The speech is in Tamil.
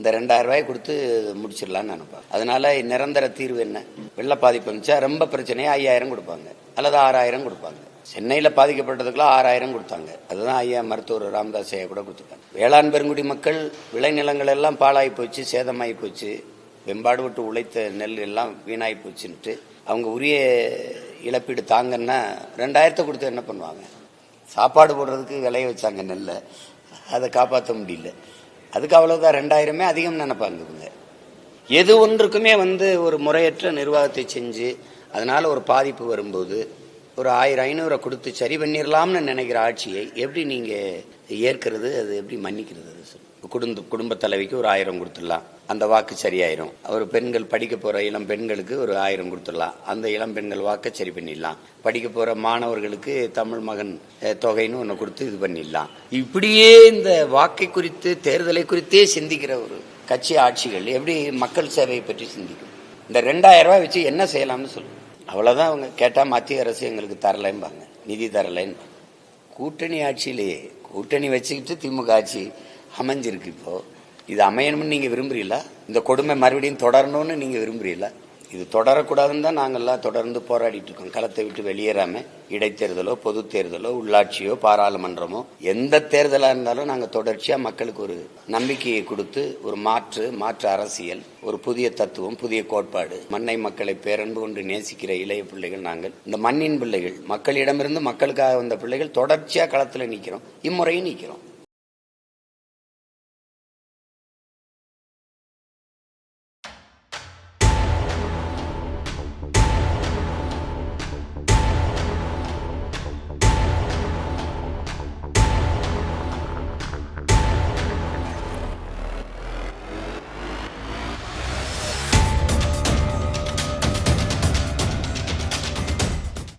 இந்த ரெண்டாயிரம் ரூபாய் கொடுத்து முடிச்சிடலான்னு நினைப்பாங்க. அதனால நிரந்தர தீர்வு என்ன? வெள்ள பாதிப்பு இருந்துச்சா ரொம்ப பிரச்சனையா ஐயாயிரம் கொடுப்பாங்க. அல்லது ஆறாயிரம் கொடுப்பாங்க. சென்னையில் பாதிக்கப்பட்டதுக்குள்ள ஆறாயிரம் கொடுத்தாங்க. அதுதான் ஐயா மருத்துவர் ராமதாஸ் ஐயா கூட கொடுத்துருக்காங்க வேளாண் பெருங்குடி மக்கள் விளைநிலங்கள் எல்லாம் பாழாகி போச்சு சேதமாகி போச்சு. வெம்பாடு விட்டு உழைத்த நெல் எல்லாம் வீணாகி போச்சுன்ட்டு அவங்க உரிய இழப்பீடு தாங்கன்னா ரெண்டாயிரத்தை கொடுத்து என்ன பண்ணுவாங்க? சாப்பாடு போடுறதுக்கு விளைய வச்சாங்க நெல்லை. அதை காப்பாற்ற முடியல. அதுக்கு அவ்வளவுதான் ரெண்டாயிரமே அதிகம் நினைப்பாங்க இவங்க. எது ஒன்றுக்குமே வந்து ஒரு முறையற்ற நிர்வாகத்தை செஞ்சு அதனால ஒரு பாதிப்பு வரும்போது ஒரு ஆயிரம் ஐநூறை கொடுத்து சரி பண்ணிடலாம்னு நினைக்கிற ஆட்சியை எப்படி நீங்க ஏற்கிறது அது எப்படி மன்னிக்கிறது அது குடும்ப குடும்ப தலைவிக்கு ஒரு ஆயிரம் கொடுத்துடலாம். அந்த வாக்கு சரியாயிரும். ஒரு பெண்கள் படிக்க போற இளம் பெண்களுக்கு ஒரு ஆயிரம் கொடுத்துடலாம். அந்த இளம் பெண்கள் வாக்கை சரி பண்ணிடலாம். படிக்க போற மாணவர்களுக்கு தமிழ் மகன் தொகைன்னு ஒன்று கொடுத்து இது பண்ணிடலாம். இப்படியே இந்த வாக்கை குறித்து தேர்தலை குறித்தே சிந்திக்கிற ஒரு கட்சி ஆட்சிகள் எப்படி மக்கள் சேவையை பற்றி சிந்திக்கும்? இந்த ரெண்டாயிரம் ரூபாய் வச்சு என்ன செய்யலாம்னு சொல்லுங்க அவ்வளோதான் அவங்க கேட்டால் மத்திய அரசு எங்களுக்கு தரலைம்பாங்க. நிதி தரலைன்னு கூட்டணி ஆட்சியிலேயே கூட்டணி வச்சுக்கிட்டு திமுக ஆட்சி அமைஞ்சிருக்கு இப்போ. இது அமையணும்னு நீங்க விரும்புறீங்களா? இந்த கொடுமை மறுபடியும் தொடரணும்னு நீங்க விரும்புறீங்களா? இது தொடரக்கூடாதுன்னு தான் நாங்கள்லாம் தொடர்ந்து போராடிட்டு இருக்கோம். களத்தை விட்டு வெளியேறாம இடைத்தேர்தலோ பொது தேர்தலோ உள்ளாட்சியோ பாராளுமன்றமோ எந்த தேர்தலா இருந்தாலும் நாங்கள் தொடர்ச்சியா மக்களுக்கு ஒரு நம்பிக்கையை கொடுத்து ஒரு மாற்று மாற்று அரசியல் ஒரு புதிய தத்துவம் புதிய கோட்பாடு மண்ணை மக்களை பேரன்பு கொண்டு நேசிக்கிற இளைய பிள்ளைகள் நாங்கள் இந்த மண்ணின் பிள்ளைகள் மக்களிடமிருந்து மக்களுக்காக வந்த பிள்ளைகள் தொடர்ச்சியா களத்துல நிக்கிறோம். இம்முறையும் நிக்கிறோம்.